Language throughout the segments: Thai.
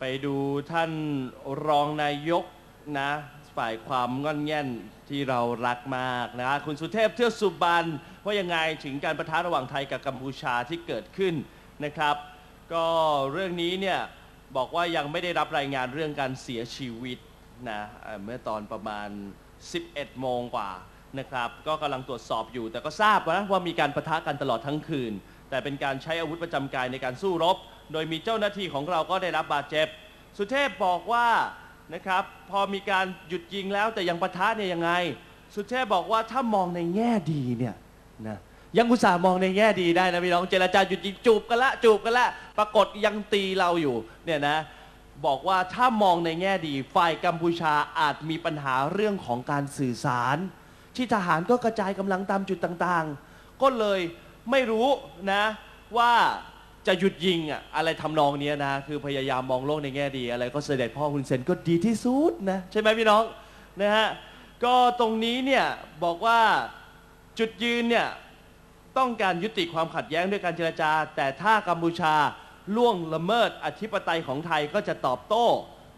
ไปดูท่านรองนายกนะ ฝ่ายความงอนแง่นที่เรารักมากนะ คุณสุเทพเทือกสุบรรณว่ายังไงถึงการประทะระหว่างไทยกับกัมพูชาที่เกิดขึ้นนะครับ ก็เรื่องนี้เนี่ยบอกว่ายังไม่ได้รับรายงานเรื่องการเสียชีวิตนะเอ่อเมื่อตอนประมาณ 11 โมงกว่านะครับ ก็กำลังตรวจสอบอยู่ แต่ก็ทราบนะว่ามีการประทะกันตลอดทั้งคืน แต่เป็นการใช้อาวุธประจำกายในการสู้รบ โดยมีเจ้าหน้าที่ของเราก็ได้รับบาดเจ็บ สุเทพบอกว่านะครับพอมีการหยุดยิงแล้วแต่ยังปะทะเนี่ยยังไง สุเทพบอกว่าถ้ามองในแง่ดีเนี่ยนะยังอุตส่าห์มองในแง่ดีได้นะพี่น้องเจรจาหยุดยิงจูบกันละจูบกันละปรากฏยังตีเราอยู่เนี่ยนะบอกว่าถ้ามองในแง่ดีฝ่ายกัมพูชาอาจมีปัญหาเรื่องของการสื่อสาร ที่ทหารก็กระจายกำลังตามจุดต่างๆ ก็เลยไม่รู้นะว่า จะหยุดยิงอะอะไรทำนองเนี้ยนะ คือพยายามมองโลกในแง่ดี อะไรก็เสด็จพ่อคุณเซนก็ดีที่สุดนะ ใช่ไหมพี่น้องนะฮะก็ตรงนี้เนี่ยบอกว่าจุดยืนเนี่ยต้องการยุติความขัดแย้งด้วยการเจรจา แต่ถ้ากัมพูชาล่วงละเมิดอธิปไตยของไทยก็จะตอบโต้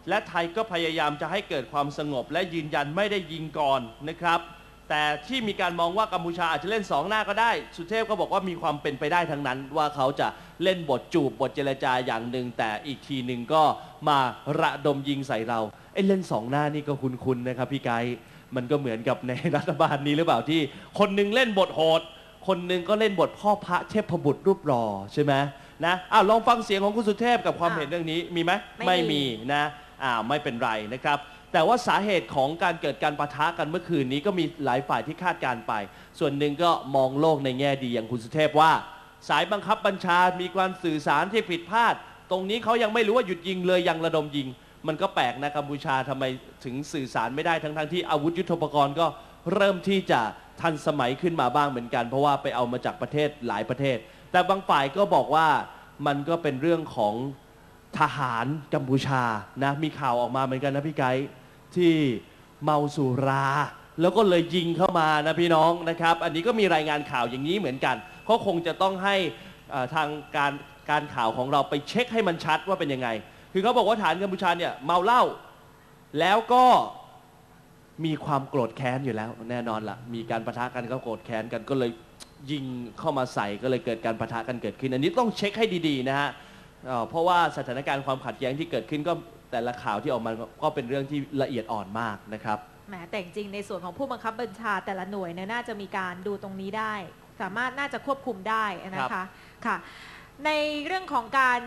และไทยก็พยายามจะให้เกิดความสงบและยืนยันไม่ได้ยิงก่อนนะครับ แต่ที่มีการมองว่ากัมพูชาอาจจะเล่นสองหน้าก็ได้ สุเทพก็บอกว่ามีความเป็นไปได้ทั้งนั้น ว่าเขาจะเล่นบทจูบบทเจรจาอย่างหนึ่ง แต่อีกทีหนึ่งก็มาระดมยิงใส่เราไอ้เล่นสองหน้านี่ก็คุ้นๆนะครับพี่ไกด์มันก็เหมือนกับในรัฐบาลนี้หรือเปล่าที่ คนหนึงเล่นบทโหด คนหนึงก็เล่นบทพ่อพระเทพบุตรรูปหล่อใช่ไหมนะอ้าวลองฟังเสียงของคุณสุเทพกับความค่ะเห็นเรื่องนี้มีไหมไม่มีนะอ้าวไม่เป็นไรนะครับ แต่ว่าสาเหตุของการเกิดการปะทะกันเมื่อคืนนี้ก็มีหลายฝ่ายที่คาดการไป ส่วนหนึ่งก็มองโลกในแง่ดีอย่างคุณสุเทพว่า สายบังคับบัญชา มีการสื่อสารที่ผิดพลาด ตรงนี้เขายังไม่รู้ว่าหยุดยิงเลยยังระดมยิง มันก็แปลกนะกัมพูชาทำไมถึงสื่อสารไม่ได้ทั้งๆที่อาวุธยุทโธปกรณ์ก็เริ่มที่จะทันสมัยขึ้นมาบ้างเหมือนกัน เพราะว่าไปเอามาจากประเทศหลายประเทศ แต่บางฝ่ายก็บอกว่ามันก็เป็นเรื่องของ ทหารกัมพูชานะมีข่าวออกมาเหมือนกันนะพี่ไกด์ที่เมาสุรา แล้วก็เลยยิงเข้ามานะพี่น้องนะครับ อันนี้ก็มีรายงานข่าวอย่างนี้เหมือนกันเขาคงจะต้องให้ทางการการข่าวของเราไปเช็คให้มันชัดว่าเป็นยังไง คือเขาบอกว่าฐานกัมพูชาเนี่ยเมาเหล้าแล้วก็มีความโกรธแค้นอยู่แล้วแน่นอนละมีการประทะกันก็โกรธแค้นกันก็เลยยิงเข้ามาใส่ก็เลยเกิดการประทะกันเกิดขึ้น อันนี้ต้องเช็คให้ดีๆนะฮะ เอ่อเพราะว่าสถานการณ์ความขัดแย้งที่เกิดขึ้นก็แต่ละข่าวที่ออกมาก็เป็นเรื่องที่ละเอียดอ่อนมากนะครับ แหมแต่จริงๆในส่วนของผู้บังคับบัญชาแต่ละหน่วยเนี่ยน่าจะมีการดูตรงนี้ได้ สามารถน่าจะควบคุมได้นะคะค่ะ ในเรื่องของการ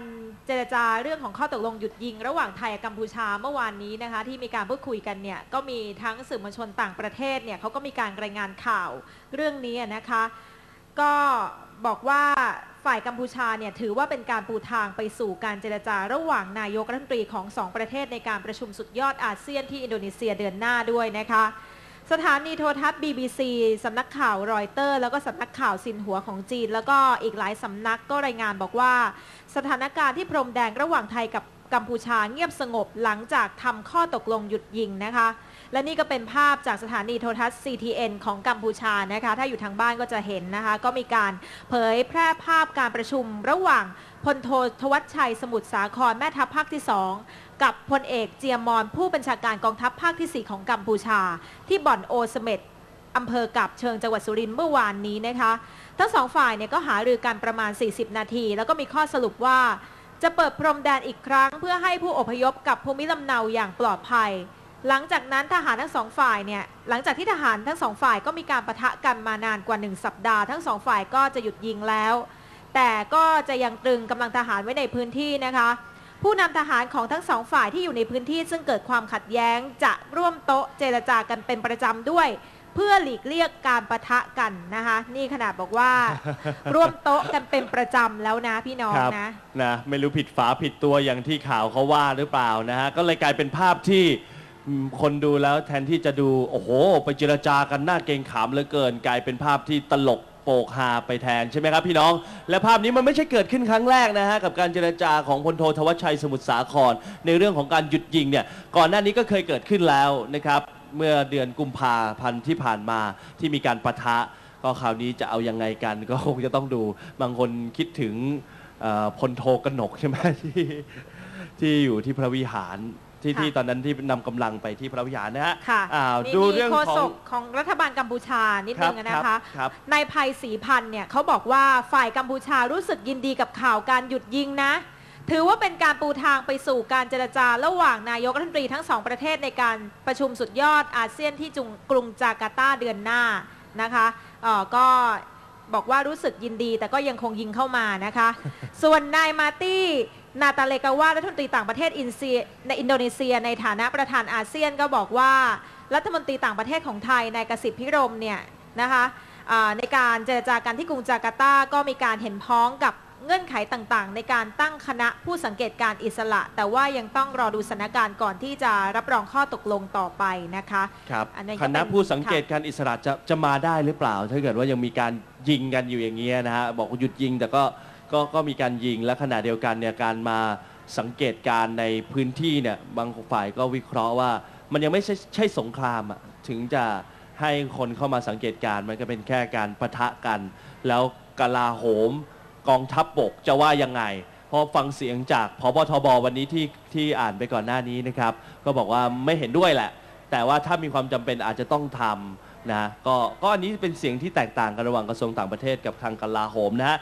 เจรจาเรื่องของข้อตกลงหยุดยิง ระหว่างไทยกับกัมพูชาเมื่อวานนี้นะคะ ที่มีการพูดคุยกันเนี่ยก็มีทั้งสื่อมวลชนต่างประเทศเนี่ยเขาก็มีการรายงานข่าวเรื่องนี้นะคะ ก็ บอกว่าฝ่ายกัมพูชาเนี่ยถือว่าเป็นการปูทางไปสู่การเจรจาระหว่างนายกรัฐมนตรีของสองประเทศในการประชุมสุดยอดอาเซียนที่อินโดนีเซียเดือนหน้าด้วยนะคะ สถานีโทรทัศน์ BBC สำนักข่าวรอยเตอร์ แล้วก็สำนักข่าวซินหัวของจีน แล้วก็อีกหลายสำนักก็รายงานบอกว่า สถานการณ์ที่พรมแดงระหว่างไทยกับกัมพูชาเงียบสงบหลังจากทำข้อตกลงหยุดยิงนะคะ และนี่ก็เป็นภาพจากสถานีโทรทัศน์ CTN ของกัมพูชานะคะ ถ้าอยู่ทางบ้านก็จะเห็นนะคะ ก็มีการเผยแพร่ภาพการประชุมระหว่างพลโททวัชชัยสมุทรสาครแม่ทัพภาคที่2กับพลเอกเจียมอนผู้บัญชาการกองทัพภาคที่ 4 ของกัมพูชา ที่บ่อนโอสเม็ดอำเภอกับเชิงจังหวัดสุรินทร์เมื่อวานนี้นะคะ ทั้งสองฝ่ายเนี่ยก็หารือกันประมาณ 40 นาที แล้วก็มีข้อสรุปว่า จะเปิดพรมแดนอีกครั้ง เพื่อให้ผู้อพยพกับภูมิลำเนาอย่างปลอดภัย หลังจากนั้นทหารทั้งสองฝ่ายเนี่ยหลังจากที่ทหารทั้งสองฝ่ายก็มีการประทะกันมานานกว่า 1 สัปดาห์ ทั้งสองฝ่ายก็จะหยุดยิงแล้ว แต่ก็จะยังตรึงกำลังทหารไว้ในพื้นที่นะคะผู้นำทหารของทั้งสองฝ่ายที่อยู่ในพื้นที่ซึ่งเกิดความขัดแย้งจะร่วมโต๊ะเจรจากันเป็นประจำด้วย เพื่อหลีกเลี่ยงการประทะกันนะคะ นี่ขนาดบอกว่า ร่วมโต๊ะกันเป็นประจำแล้วนะพี่น้องครับนะนะ ไม่รู้ผิดฝาผิดตัวอย่างที่ข่าวเขาว่าหรือเปล่านะฮะก็เลยกลายเป็นภาพที่ อืมคนดูแล้วแทนที่จะดู โอ้โห ไปเจรจากันหน้าเกรงขามเหลือเกิน กลายเป็นภาพที่ตลกโปกฮาไปแทนใช่ไหมครับพี่น้อง และภาพนี้มันไม่ใช่เกิดขึ้นครั้งแรกนะฮะกับการเจรจาของพลโททวัชชัยสมุทรสาคร ในเรื่องของการหยุดยิงเนี่ยก่อนหน้านี้ก็เคยเกิดขึ้นแล้วนะครับเมื่อเดือนกุมภาพันธ์ที่ผ่านมาที่มีการประทะ ก็คราวนี้จะเอายังไงกัน ก็คงจะต้องดูบางคนคิดถึงเอ่อพลโทกนกใช่ไหมที่ที่อยู่ที่พระวิหาร ที่ค่ะที่ตอนนั้นที่นำกำลังไปที่พระวิหารนะฮะค่ะอ่ามีดูมีเรื่องโฆขอษง กของรัฐบาลกัมพูชานิดนึงอะนะคะครับ นายภัยศรีพันธ์เนี่ยเขาบอกว่าฝ่ายกัมพูชารู้สึกยินดีกับข่าวการหยุดยิงนะ ถือว่าเป็นการปูทางไปสู่การเจรจาระหว่างนายกรัฐมนตรีทั้งสองประเทศในการประชุมสุดยอดอาเซียนที่จุงกรุงจาการ์ตาเดือนหน้านะคะเอ่อก็ บอกว่ารู้สึกยินดี แต่ก็ยังคงยิงเข้ามานะคะ ส่วนนายมาตี้นาตาเลกาวารัฐมนตรีต่างประเทศอินเซียในอินโดนีเซีย ในฐานะประธานอาเซียนก็บอกว่า รัฐมนตรีต่างประเทศของไทยนายกสิทธิพิรมเนี่ยนะคะในการเจรจากันที่กรุงจาการ์ตาก็มีการเห็นพ้องกับ เงื่อนไขต่างๆ ในการตั้งคณะผู้สังเกตการณ์อิสระ แต่ว่ายังต้องรอดูสถานการณ์ก่อนที่จะรับรองข้อตกลงต่อไปนะคะครับอันนี้ก็คณะเป็นผู้สังเกตการอิสระจะจะมาได้หรือเปล่า ถ้าเกิดว่ายังมีการยิงกันอยู่อย่างเงี้ยนะฮะบอกว่าหยุดยิงแต่ก็ก็ก็มีการยิงและขณะเดียวกันเนี่ยการมาสังเกตการณ์ในพื้นที่เนี่ยบางฝ่ายก็วิเคราะห์ว่า มันยังไม่ใช่ใช่สงครามอะถึงจะให้คนเข้ามาสังเกตการณ์มันก็เป็นแค่การปะทะกัน แล้วกลาโหม กองทัพบบกจะว่ายังไง เพราะฟังเสียงจากพบทบวันนี้ที่ที่อ่านไปก่อนหน้านี้นะครับ ก็บอกว่าไม่เห็นด้วยแหละ แต่ว่าถ้ามีความจำเป็นอาจจะต้องทำนะก็ก็อันนี้เป็นเสียงที่แตกต่างกันระหว่างกระทรวงต่างประเทศกับทางกลาโหมนะฮะ